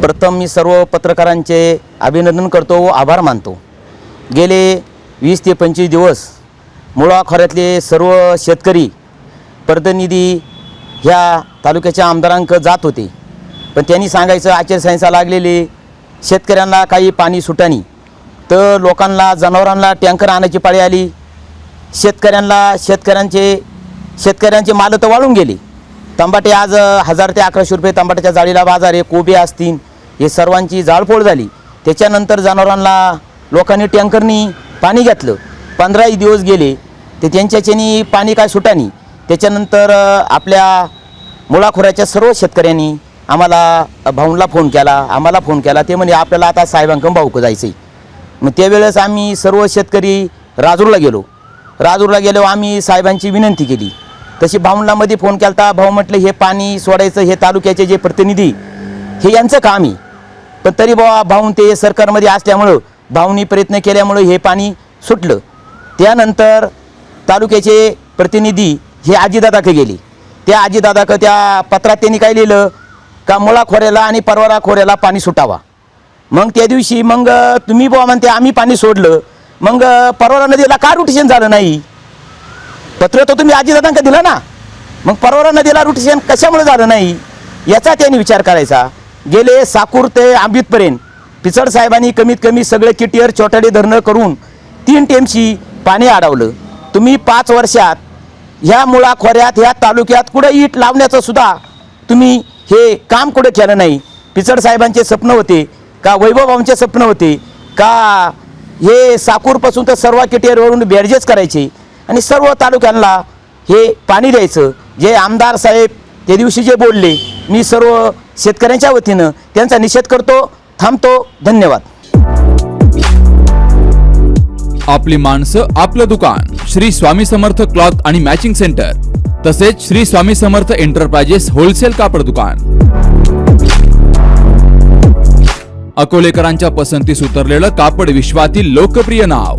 प्रथम मी सर्व पत्रकारांचे अभिनंदन करतो व आभार मानतो. गेले वीस ते पंचवीस दिवस मुळा खोऱ्यातले सर्व शेतकरी प्रतिनिधी ह्या तालुक्याच्या आमदारांक जात होते. पण त्यांनी सांगायचं आचारसंहिता लागलेले शेतकऱ्यांना काही पाणी सुटानी. तर लोकांना जनावरांना टँकर आणायची पाळी आली. शेतकऱ्यांना शेतकऱ्यांचे शेतकऱ्यांचे माल तर वाळून गेले. तंबाटे आज हजार ते अकराशे रुपये तंबाट्याच्या जाळीला बाजार आहे कोबी असतील हे सर्वांची जाळपोळ झाली. त्याच्यानंतर जनावरांना लोकांनी टँकरनी पाणी घेतलं. पंधराही दिवस गेले ते त्यांच्याच्यानी पाणी काय सुटानी. त्याच्यानंतर आपल्या मुळाखोऱ्याच्या सर्व शेतकऱ्यांनी आम्हाला अ, भाऊंला फोन केला आम्हाला फोन केला. ते म्हणे आपल्याला आता साहेबांकडून भाऊक जायचं आहे मग त्यावेळेस आम्ही सर्व शेतकरी राजूरला गेलो. राजूरला गेलो आम्ही साहेबांची विनंती केली. तशी भाऊंडलामध्ये फोन केला भाऊ म्हटलं हे पाणी सोडायचं हे तालुक्याचे जे प्रतिनिधी हे यांचं काम आहे. पण तरी बाबा भाऊन ते सरकारमध्ये असल्यामुळं भाऊनी प्रयत्न केल्यामुळं हे पाणी सुटलं. त्यानंतर तालुक्याचे प्रतिनिधी हे आजीदादाकडे गेले. त्या आजीदादाकडे त्या पत्रात त्यांनी काय लिहिलं? का मुळा खोऱ्याला आणि परवारा खोऱ्याला पाणी सुटावा. मग त्या दिवशी मग तुम्ही बुवा म्हणते आम्ही पाणी सोडलं. मग परवारा नदीला का रुटेशन झालं नाही? पत्र तो तुम्ही आजीदादांका दिलं ना. मग परवारा नदीला रुटेशन कशामुळे झालं नाही? याचा त्यांनी विचार करायचा. गेले साकूर ते आंबीतपर्यंत पिचड साहेबांनी कमीत कमी सगळे किटियर छोटाडे धरणं करून तीन टेमशी पाणी अडवलं. तुम्ही पाच वर्षात ह्या मुळा खोऱ्यात ह्या तालुक्यात कुठं ईट लावण्याचं सुद्धा तुम्ही हे काम कुठं केलं नाही? पिचड साहेबांचे स्वप्न होते का वैभवभाऊंचे स्वप्न होते का हे साकूरपासून तर सर्व किटियरवरून बॅरजेस करायचे? आणि सर्व तालुक्यांना हे पाणी द्यायचं. जे आमदार साहेब त्या दिवशी जे बोलले मी सर्व शेतकऱ्यांच्या वतीनं त्यांचा निषेध करतो थांबतो. धन्यवाद. आपली माणसं आपलं दुकान. श्री स्वामी समर्थ क्लॉथ आणि मॅचिंग सेंटर. तसेच श्री स्वामी समर्थ एंटरप्राइजेस होलसेल कापड दुकान. अकोलेकरांच्या पसंतीस उतरलेलं कापड विश्वातील लोकप्रिय नाव.